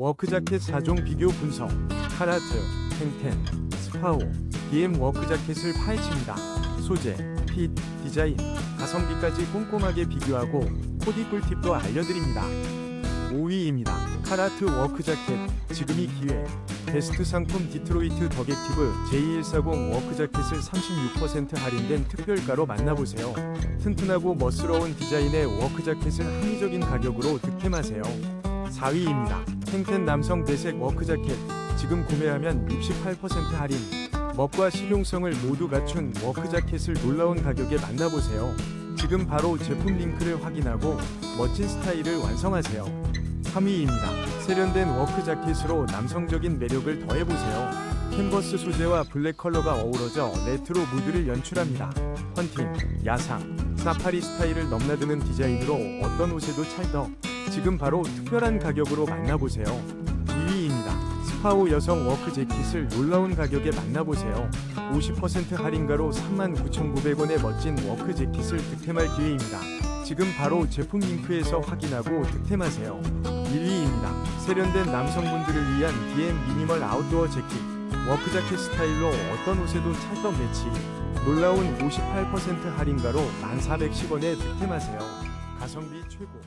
워크자켓 4종 비교 분석 카라트, 탱텐, 스파오, DM 워크자켓을 파헤칩니다. 소재, 핏, 디자인, 가성비까지 꼼꼼하게 비교하고 코디 꿀팁도 알려드립니다. 5위입니다. 카라트 워크자켓 지금이 기회 베스트 상품 디트로이트 더객티브 J140 워크자켓을 36% 할인된 특별가로 만나보세요. 튼튼하고 멋스러운 디자인의 워크자켓을 합리적인 가격으로 득템하세요. 4위입니다. 탱텐 남성 배색 워크자켓 지금 구매하면 68% 할인 멋과 실용성을 모두 갖춘 워크자켓을 놀라운 가격에 만나보세요. 지금 바로 제품 링크를 확인하고 멋진 스타일을 완성하세요. 3위입니다. 세련된 워크 자켓으로 남성적인 매력을 더해보세요. 캔버스 소재와 블랙 컬러가 어우러져 레트로 무드를 연출합니다. 헌팅, 야상, 사파리 스타일을 넘나드는 디자인으로 어떤 옷에도 찰떡. 지금 바로 특별한 가격으로 만나보세요. 2위입니다. 스파오 여성 워크 재킷을 놀라운 가격에 만나보세요. 50% 할인가로 39,900원의 멋진 워크 재킷을 득템할 기회입니다. 지금 바로 제품 링크에서 확인하고 득템하세요. 1위입니다. 세련된 남성분들을 위한 DM 미니멀 아웃도어 재킷. 워크 자켓 스타일로 어떤 옷에도 찰떡 매치. 놀라운 58% 할인가로 1,410원에 득템하세요. 가성비 최고.